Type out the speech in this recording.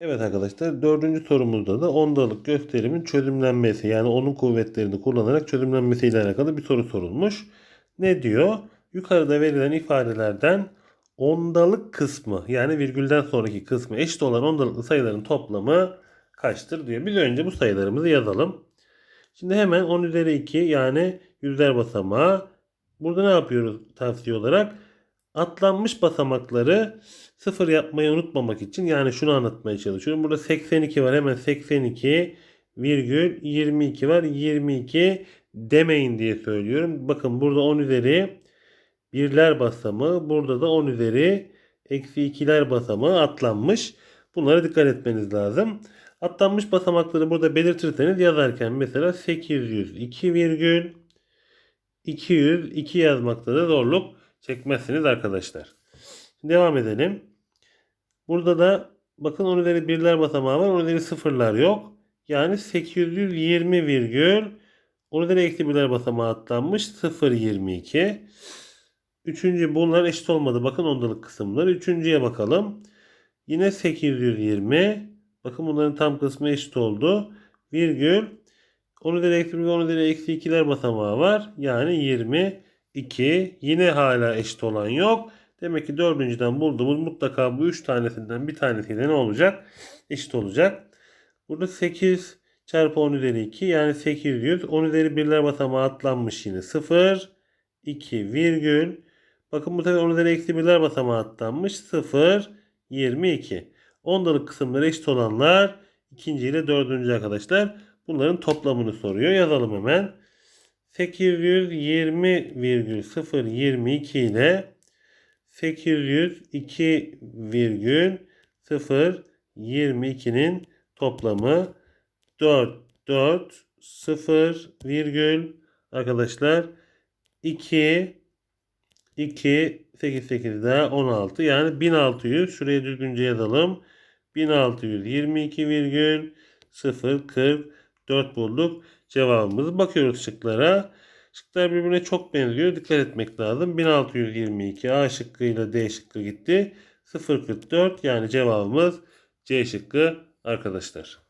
Evet arkadaşlar dördüncü sorumuzda da ondalık gösterimin çözümlenmesi yani onun kuvvetlerini kullanarak çözümlenmesiyle alakalı bir soru sorulmuş. Ne diyor? Yukarıda verilen ifadelerden ondalık kısmı yani virgülden sonraki kısmı eşit olan ondalıklı sayıların toplamı kaçtır diyor. Biz önce bu sayılarımızı yazalım. Şimdi hemen 10 üzeri 2 yani yüzler basamağı. Burada ne yapıyoruz tavsiye olarak? Atlanmış basamakları sıfır yapmayı unutmamak için yani şunu anlatmaya çalışıyorum. Burada 82 var hemen 82 virgül 22 var 22 demeyin diye söylüyorum. Bakın burada 10 üzeri birler basamağı burada da 10 üzeri eksi 2'ler basamağı atlanmış. Bunlara dikkat etmeniz lazım. Atlanmış basamakları burada belirtirseniz yazarken mesela 802 virgül 202 yazmakta da zorluk çekmezsiniz arkadaşlar. Devam edelim. Burada da bakın 10 üzeri birler basamağı var. 10 üzeri sıfırlar yok. Yani 820 virgül 10 üzeri eksi birler basamağı atlanmış. 0.22. Üçüncü bunlar eşit olmadı. Bakın ondalık kısımları. Üçüncüye bakalım. Yine 820. Bakın bunların tam kısmı eşit oldu. Virgül 10 üzeri eksi 1, 10 üzeri eksi 2'ler basamağı var. Yani 22. Yine hala eşit olan yok. Demek ki dördüncüden bulduğumuz mutlaka bu üç tanesinden bir tanesiyle ne olacak? Eşit olacak. Burada 8 çarpı 10 üzeri 2 yani 800. 10 üzeri birler basamağı atlanmış yine 0. 2 virgül. Bakın bu sefer 10 üzeri eksi birler basamağı atlanmış 0. 22. Ondalık kısımları eşit olanlar ikinci ile dördüncü arkadaşlar. Bunların toplamını soruyor. Yazalım hemen. 820,022 ile 802,022'nin toplamı 4 4 0 virgül arkadaşlar 2 2 8 8 daha 16 yani 1600 şuraya düzgünce yazalım. 1622 virgül 0 44 bulduk cevabımız bakıyoruz şıklara Şıklar birbirine çok benziyor. Dikkat etmek lazım. 1622 A şıkkı ile D şıkkı gitti. 044 yani cevabımız C şıkkı arkadaşlar.